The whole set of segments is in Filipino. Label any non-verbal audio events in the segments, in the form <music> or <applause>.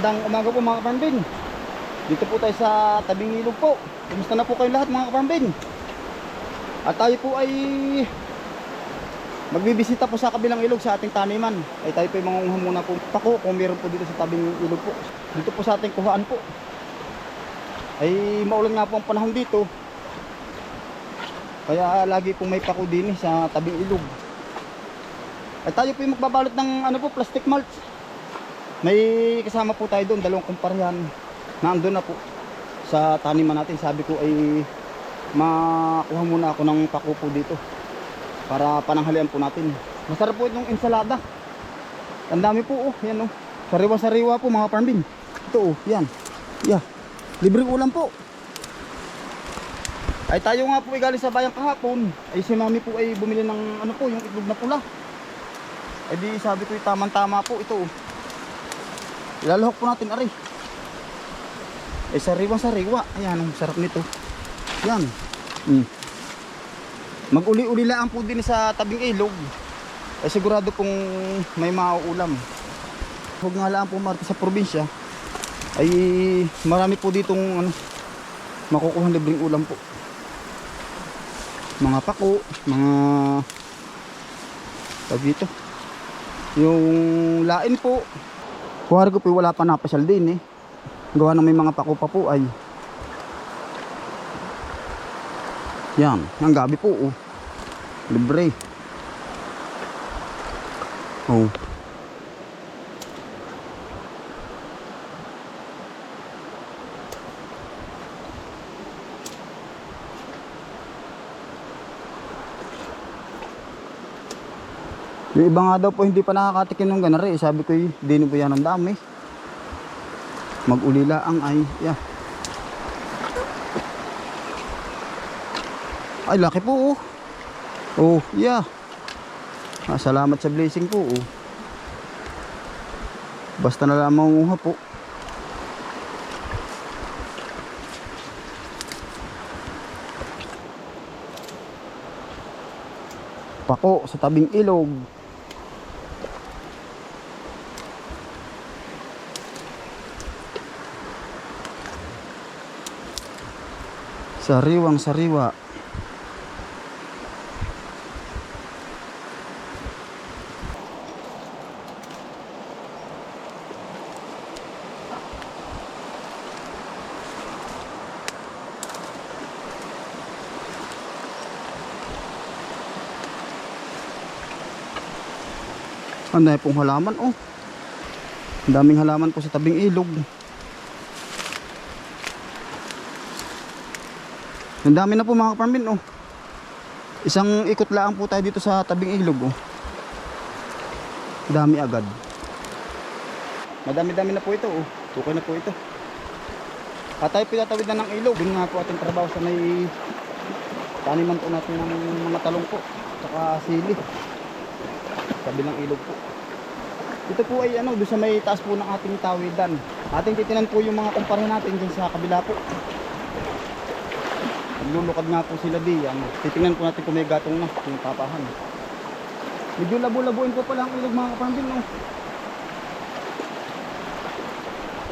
Magandang umaga po mga kaparmbin. Dito po tayo sa tabing ilog po. Kumusta na po kayo lahat mga kaparmbin? At tayo po ay magbibisita po sa kabilang ilog sa ating taniman. Ay tayo po ay mangunguha muna po pako kung meron po dito sa tabing ilog po. Dito po sa ating kuhaan po. Ay maulan nga po ang panahon dito. Kaya lagi pong may pako din eh, sa tabing ilog. Ay tayo po ay magbabalot ng ano po, plastic mulch. May kasama po tayo doon, dalawang kumparahan na andun na po sa taniman natin. Sabi ko ay makuha muna ako ng pako po dito para pananghalian po natin. Masarap po itong ensalada. Ang dami po oh, yan oh. Sariwa-sariwa po mga parmbin. Ito oh, yan. Yeah. Libreng ulam po. Ay tayo nga po ay galing sa bayan kahapon. Ay si mami po ay bumili ng ano po, yung itlog na pula. Ay di sabi ko tamang-tama po ito. Ilalahok po natin ari. Eh sariwa-sariwa. Ayan, ang sarap nito. Yan. Mm. Mag-uli-uli lang po din sa tabing ilog. Eh sigurado kung may mauulam. Huwag nga lang po marami sa probinsya. Ay marami po ditong ano, makukuha libreng ulam po. Mga pako, mga tawag dito. Yung lain po, Kuwari ko po wala pa napasyal din eh. Gawa ng may mga pako pa po ay. Yan, ang gabi po oh. Libre. Oh. Yung iba nga daw po hindi pa nakakatikin ng ganari. Sabi ko, di na po yan ang dami. Mag-ulila ang ay. Yeah. Ay, laki po oh. Oh, yeah. Ah, salamat sa blessing po oh. Basta na lang mangunguha po. Pako sa tabing ilog. Sariwang sariwa. Ang dami pong halaman oh. Ang daming halaman po sa tabing ilog. Ang dami na po mga kaparmin oh. Isang ikot lang po tayo dito sa tabing ilog oh. Dami agad. Madami-dami na po ito oh. Okay na po ito. At tayo pinatawid na ng ilog. Doon nga po ating trabaho sa may taniman po natin ng mga talong po. Tsaka sili. Kabilang ilog po. Ito po ay ano, doon sa may taas po ng ating tawidan. Ating titinan po yung mga kumpara natin dyan sa kabila po. Naglulukad nga po sila di. Ano. Titingnan po natin kung may gatong na, yung papahan. Medyo labo-labuin po pala ang ilog mga kapambin. No?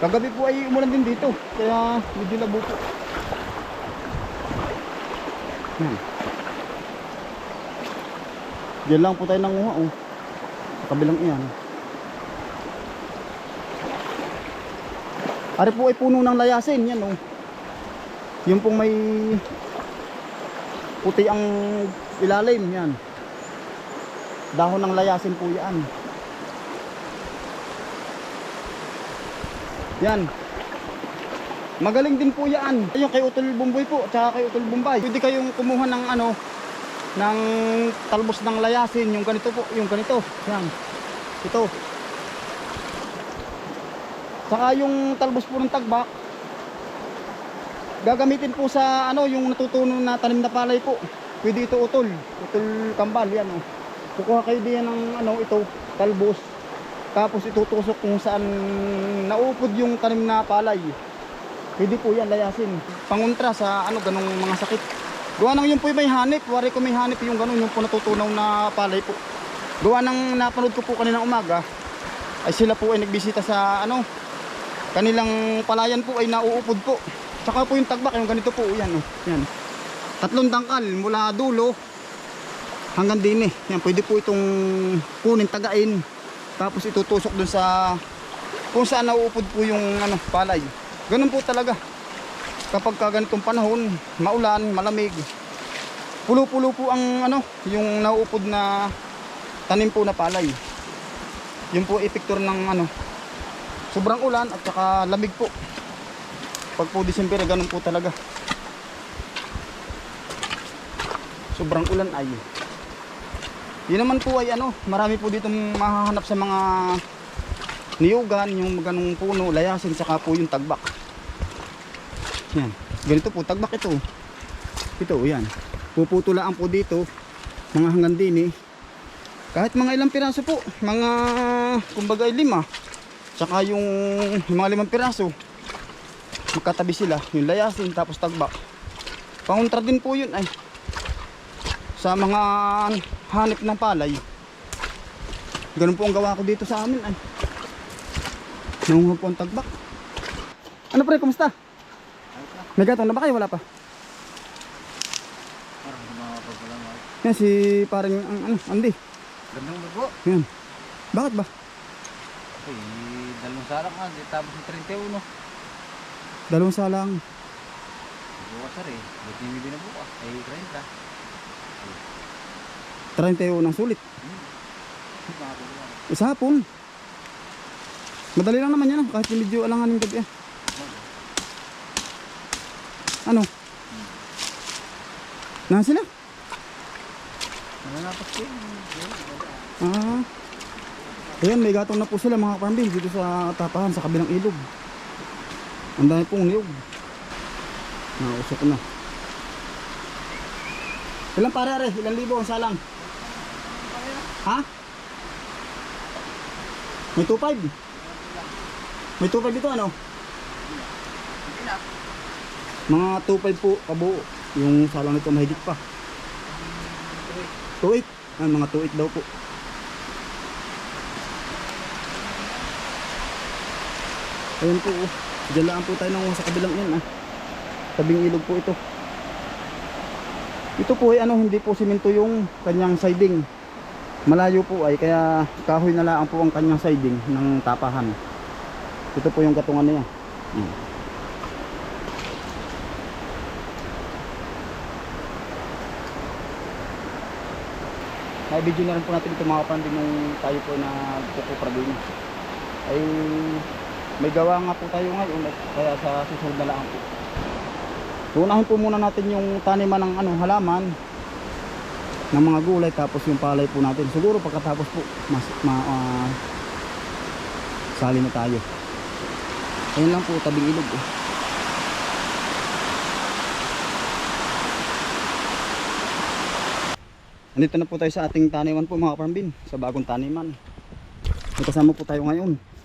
Kagabi po ay umulan din dito. Kaya medyo labo po. Yan. Diyan lang po tayo nanguha oh. Sa kabilang iyan. Ari po ay puno ng layasin, yan oh. Yung pong may puti ang ilalim, yan. Dahon ng layasin po yan. Yan. Magaling din po yan. Yung kay Utol Bumboy po, tsaka kay Utol Bumbay. Pwede kayong kumuha ng ano, ng talbos ng layasin, yung ganito po, yung ganito. Yan. Ito. Saka yung talbos po ng tagbak, gagamitin po sa ano, yung natutunan na tanim na palay po. Pwede ito utol, utol kambal, yan oh. Kukuha kayo diyan ng ano, ito, talbos. Tapos itutusok kung saan naupod yung tanim na palay. Pwede po yan, layasin. Pangontra sa ano, ganong mga sakit. Gawa nang yun po may hanip. Wari ko may hanip yung ganon, yung po natutunaw na palay po. Gawa nang napanood ko po kanina umaga, ay sila po ay nagbisita sa ano, kanilang palayan po ay nauupod po. Tsaka po yung tagbak, yung ganito po, yan oh. Yan. Tatlong dangkal mula dulo hanggang din eh. Yan, pwede po itong kunin, tagain. Tapos itutusok dun sa kung saan nauupod po yung ano, palay. Ganun po talaga. Kapag ka ganitong panahon, maulan, malamig, pulo-pulo po ang ano, yung nauupod na tanim po na palay. Yun po epektor ng ano, sobrang ulan at saka lamig po. Pag po December, ganun po talaga. Sobrang ulan ay. Yun naman po ay ano, marami po dito mahahanap sa mga niyugan, yung ganung puno, layasin, saka po yung tagbak. Yan. Ganito po, tagbak ito. Ito, yan. Puputulaan po dito, mga hanggang din eh. Kahit mga ilang piraso po, mga kumbaga lima. Saka yung, yung mga limang piraso, magkatabi sila, yung layasin, tapos tagbak. Pangontra din po yun ay sa mga hanip ng palay. Ganun po ang gawa ko dito sa amin ay. Nangunguha po ang tagbak. Ano pre, kumusta? May gatong na ba kayo? Wala pa? Parang makakapagpala mo. Yan si parang ang ano, Andy. Gandang bago. Yan. Bakit ba? Okay, dalawang sarang nga. Tapos yung 31. Dalawang salang. Bukas sir eh. Buti hindi na bukas. Ay, 31 ng sulit. 30. Makakapagpala. Isa hapon. Madali lang naman yan. ah, Kahit yung medyo alangan yung gabi. ah. Ano? Nahan sila? Nananapas ko. Ah. Ayan, may gatong na po sila mga farmbin dito sa tapahan sa kabilang ilog. Ang dami pong niyog. Nausok na. Ilang pare are? Ilang libo ang salang? Ha? May 2.5? May 2.5 dito ano? Mga 2.5 po kabuo. Yung salang nito mahigit pa. 2.8? Ah, mga 2.8 daw po. Ayun po, oh. Diyan po tayo nang sa kabilang yan ah. Tabing ilog po ito. Ito po ay ano, hindi po simento yung kanyang siding. Malayo po ay kaya kahoy na lang po ang kanyang siding ng tapahan. Ito po yung katungan niya. Hmm. May video na rin po natin ito mga kapanding nung tayo po na pupupra din. Ay may gawa nga po tayo ngayon kaya sa susunod na lang po. Unahin po muna natin yung taniman ng ano, halaman ng mga gulay tapos yung palay po natin. Siguro pagkatapos po mas ma, ah, sali na tayo. Ayun lang po tabing ilog. Eh. Andito na po tayo sa ating taniman po mga parmbin, sa bagong taniman. May kasama po tayo ngayon.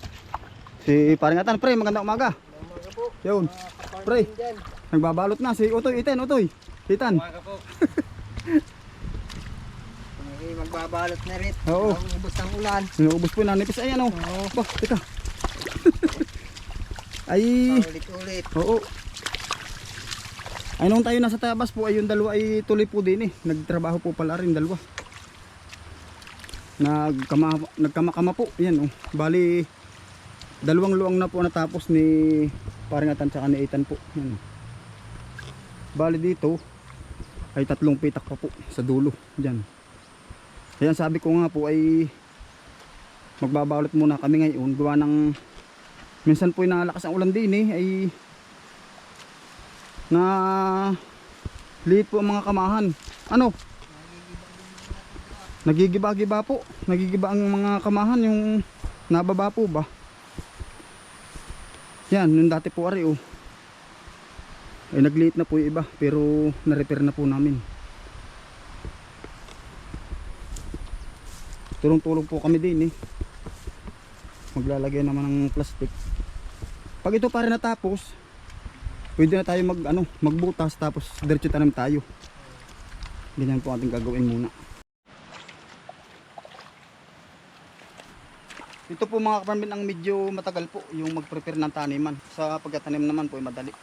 Si paring atan, pre, magandang umaga. Yun. Pre, nagbabalot na si Utoy, Iten, Utoy. Titan. Umaga po. Okay, magbabalot na rin. Oo. Ang ubos ng ulan. Inuubos po na nipis. <laughs> Ay, ano? Oo. Bah, teka. Ay, Ulit-ulit. oo. Ay, nung tayo nasa tabas po, ay yung dalawa ay tuloy po din eh. Nagtrabaho po pala rin dalawa. Nagkama, nagkamakama po. Yan oh. Bali, dalawang luang na po natapos ni Paringatan tsaka ni Ethan po. Yan. Bali dito, ay tatlong pitak pa po sa dulo. Diyan. Kaya sabi ko nga po ay magbabalot muna kami ngayon. Gawa ng minsan po nalakas ang ulan din eh. Ay na liit po ang mga kamahan. Ano? Nagigiba-giba po. Nagigiba ang mga kamahan yung nababa po ba? Yan, yung dati po ari oh. Ay nagliit na po yung iba pero na-repair na po namin. Tulong-tulong po kami din eh. Maglalagay naman ng plastic. Pag ito para natapos, pwede na tayo mag ano, magbutas tapos diretso tanim tayo. Ganyan po ating gagawin muna. Ito po mga kaparmin ang medyo matagal po yung mag-prepare ng taniman. Sa pagkatanim naman po ay madali.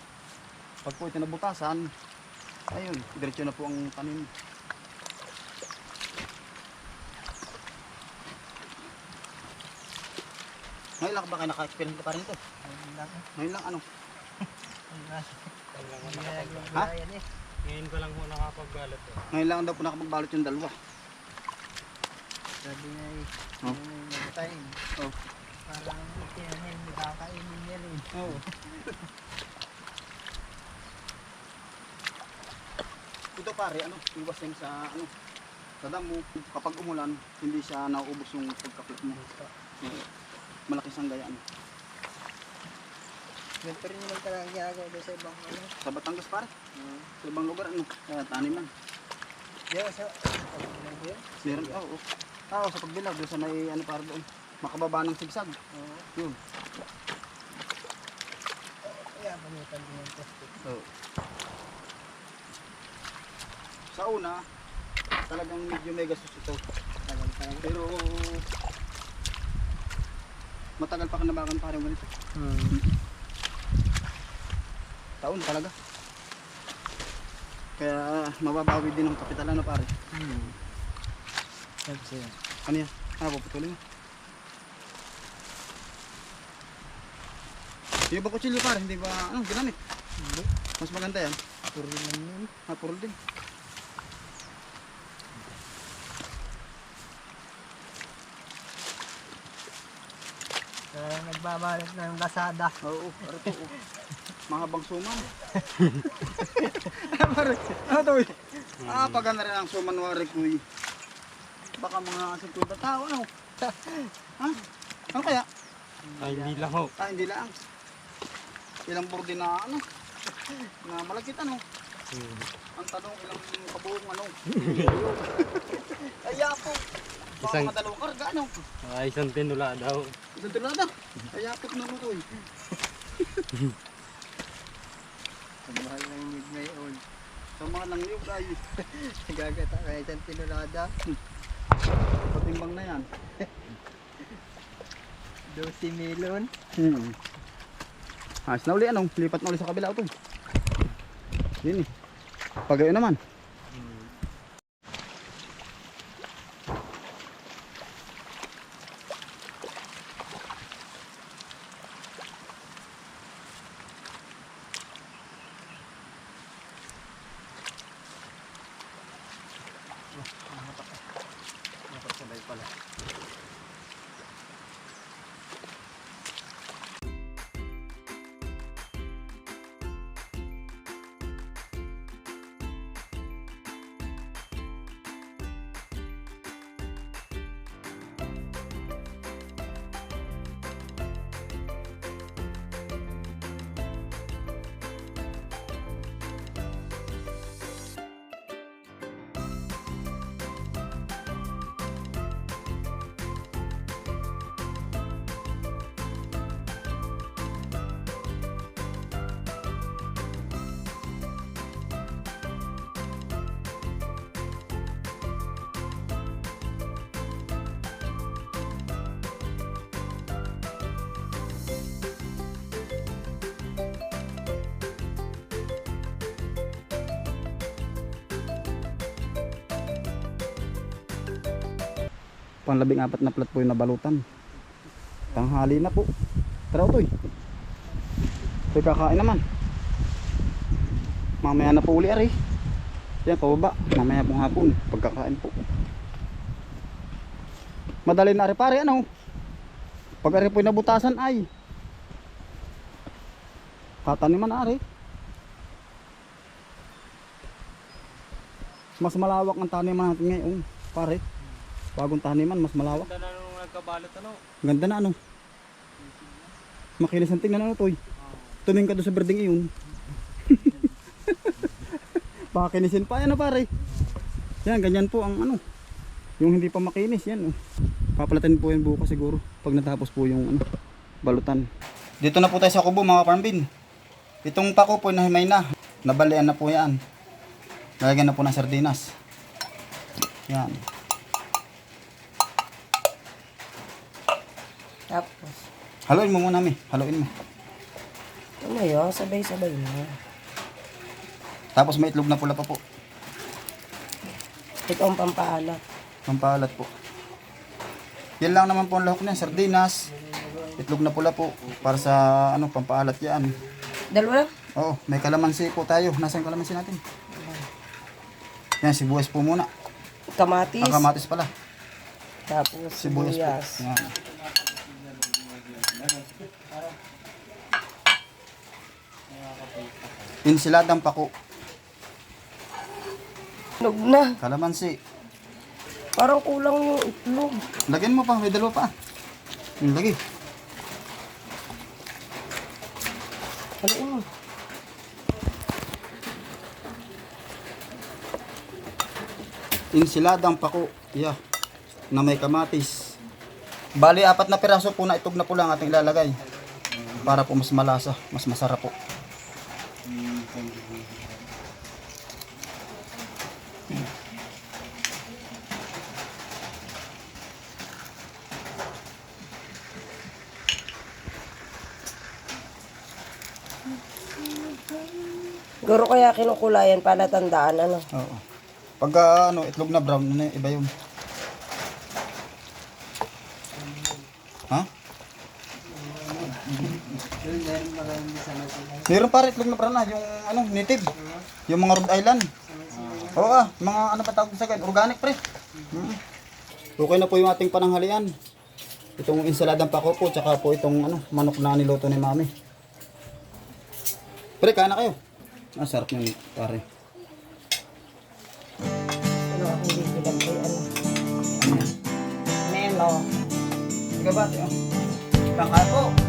Pag po ito nabutasan, ayun, diretso na po ang tanim. Ngayon lang ba kayo naka-experience ka pa rin ito? Ayun lang. Ngayon lang ano? Ayun lang. Ha? Ngayon ko lang po nakapagbalot. Ngayon lang daw po nakapagbalot yung dalawa. Sabi niya eh. Oh. Yung nagtayin. Oh. Parang itinanin, nakakainin niya rin. Oo. <laughs> Ito pare, ano, iwas yan sa ano. Sa damo, kapag umulan, hindi siya nauubos yung pagkapit mo. Oo. Malaki siyang gayaan. Ganito rin naman talaga ginagawa doon sa ibang ano. Sa Batangas pare, sa ibang lugar, ano, kaya taniman. Diyan sa... Ano? Meron, oo. Oh, oh. Sa pagbilag, doon sa may ano para doon. Makababa ng sigsag. Oo. Yun. Kaya panutan din yung plastic. Oo. Sa una, talagang medyo mega sus ito. Tagal talaga. Pero matagal pa kanabakan pa rin ganito. Hmm. Taon talaga. Kaya mababawi din ang kapital ano pare. Hmm. Sabi sa'yo. Ano yan? Ano puputulin mo? Yung ba kutsilyo pare, hindi ba ano ginamit? Hindi. Mas maganda yan. Puro lang yun. Ah, puro din. Parang nagbabalot ng Lazada. Oo, pare to. oh. Mahabang suman. <laughs> pare, ano to eh? Ah, paganda rin ang suman wari ko eh. Baka mga 50 tao, ano? <laughs> ha? Ano kaya? Ay, hindi lang ho. Ah, hindi lang. Ilang burde na ano? <laughs> Na malagkit ano? Hmm. Ang tanong ilang kabuong ano? <laughs> Kaya po. Baka Isang- mga dalawang karga ano? Ay, isang tinula daw. Isang tulada. Kaya po na to eh. Ang mahal ng old. Sa mga lang niyog ay Nagagata ka isang tinulada. Patimbang na yan. <laughs> 12 milon. Hmm. Ayos na uli ano, lipat na uli sa kabila ito. Yun eh. Pagayon naman. Panlabing apat na plat po yung nabalutan. Tanghali na po. Tara utoy. Ito'y kakain naman. Mamaya na po uli ari. Yan pababa. Mamaya pong hapon. Pagkakain po. Madali na ari pare ano. Pag ari po nabutasan ay. Tataniman ari. Mas malawak ang taniman natin ngayon. Pare. Bagong taniman, mas malawak. Ganda na nung nagkabalot ano. Ganda na ano. Makinis ang tingnan ano toy. Tuming ka doon sa birding iyon. <laughs> Baka kinisin pa yan na pare. Yan, ganyan po ang ano. Yung hindi pa makinis yan. Oh. Papalatin po yan bukas siguro. Pag natapos po yung ano, balutan. Dito na po tayo sa kubo mga farm bin. Itong pako po nahimay na. Nabalian na po yan. Lalagyan na po ng sardinas. Yan. Tapos, Haluin mo muna, mi. Haluin mo. ano yun? Sabay-sabay mo. Tapos may itlog na pula pa po. Ito ang pampaalat. Pampalat po. Yan lang naman po ang lahok niya. Sardinas. Itlog na pula po. Para sa ano, pampaalat yan. Dalawa lang? Oo, may kalamansi po tayo. Nasaan yung kalamansi natin? Yan, sibuyas po muna. Kamatis. Ang kamatis pala. Tapos Sibuyas po. sibuyas. Yan. Insiladang pako. Nog na. Kalamansi. Parang kulang yung itlog. Lagyan mo pa, may dalawa pa. Lagi. Ano mo? Insiladang pako. Yeah. Na may kamatis. Bali, apat na piraso po na itog na po lang ating ilalagay. Para po mas malasa, mas masarap po. Guro kaya kinukulayan para tandaan ano. Oo. Pagka ano, itlog na brown, ano, iba yun. Meron pa rin itlog na brown na, yung ano, native. Yung mga Rhode Island. Oo ah, mga ano pa tawag sa ganyan, organic pre. Mm. Okay na po yung ating pananghalian. Itong insaladang pako po, tsaka po itong ano, manok na niluto ni mami. Pre, kain na kayo. Ah, sarap yung pare. Ano ang hindi sila kay ano. Ano yan? Melo. Sige ba? Tiyo. Kakain po.